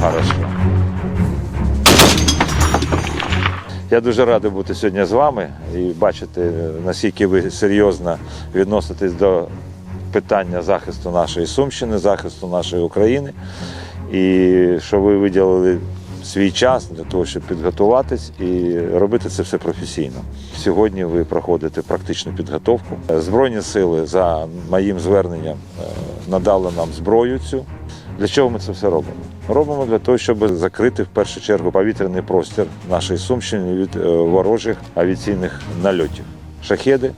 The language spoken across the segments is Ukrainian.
Хорошо. Я дуже радий бути сьогодні з вами і бачити, наскільки ви серйозно відноситесь до питання захисту нашої Сумщини, захисту нашої України, і що ви виділили свій час для того, щоб підготуватись і робити це все професійно. Сьогодні ви проходите практичну підготовку. Збройні сили за моїм зверненням е, надали нам зброю цю. Для чого ми це все робимо? Робимо для того, щоб закрити в першу чергу повітряний простір нашої Сумщини від е, ворожих авіаційних нальотів. Шахеди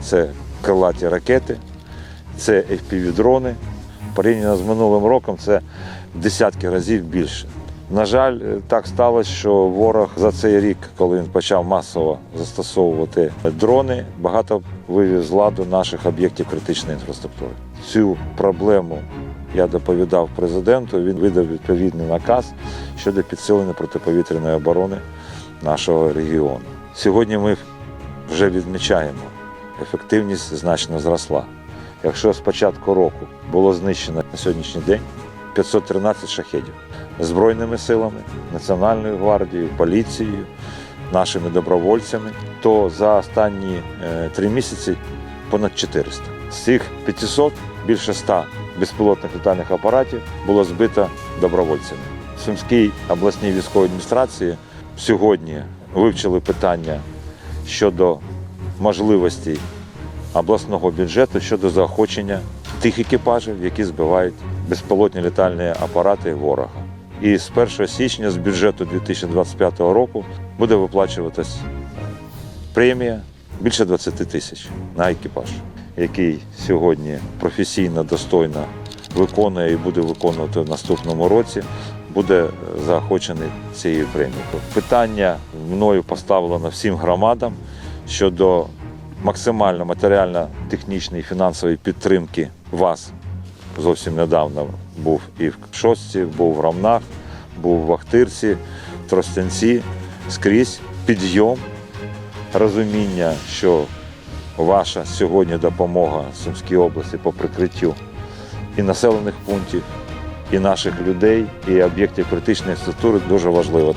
це крилаті ракети, це FPV-дрони. Порівняно з минулим роком це десятки разів більше. На жаль, е, так сталося, що ворог за цей рік, коли він почав масово застосовувати дрони, багато вивів з ладу наших об'єктів критичної інфраструктури. Цю проблему я доповідав президенту. Він видав відповідний наказ щодо підсилення протиповітряної оборони нашого регіону. Сьогодні ми вже відмічаємо, ефективність значно зросла. Якщо з початку року було знищено на сьогоднішній день 513 шахедів Збройними силами, Національною гвардією, поліцією, нашими добровольцями, то за останні е, три місяці понад 400. З цих 500 більше 100 безпілотних літальних апаратів було збито добровольцями. Сумській обласній військовій адміністрації сьогодні вивчили питання щодо можливостей обласного бюджету щодо заохочення тих екіпажів, які збивають безпілотні літальні апарати ворога. І з 1 січня з бюджету 2025 року буде виплачуватись премія більше 20 тисяч на екіпаж, який сьогодні професійно, достойно виконує і буде виконувати в наступному році, буде заохочений цією премією. Питання мною поставлено всім громадам щодо максимально матеріально-технічної і фінансової підтримки вас. Зовсім недавно був і в Шостці, був в Ромнах, був в Ахтирці, в Тростянці, скрізь підйом, розуміння, що ваша сьогодні допомога Сумській області по прикриттю і населених пунктів, і наших людей, і об'єктів критичної інфраструктури дуже важлива.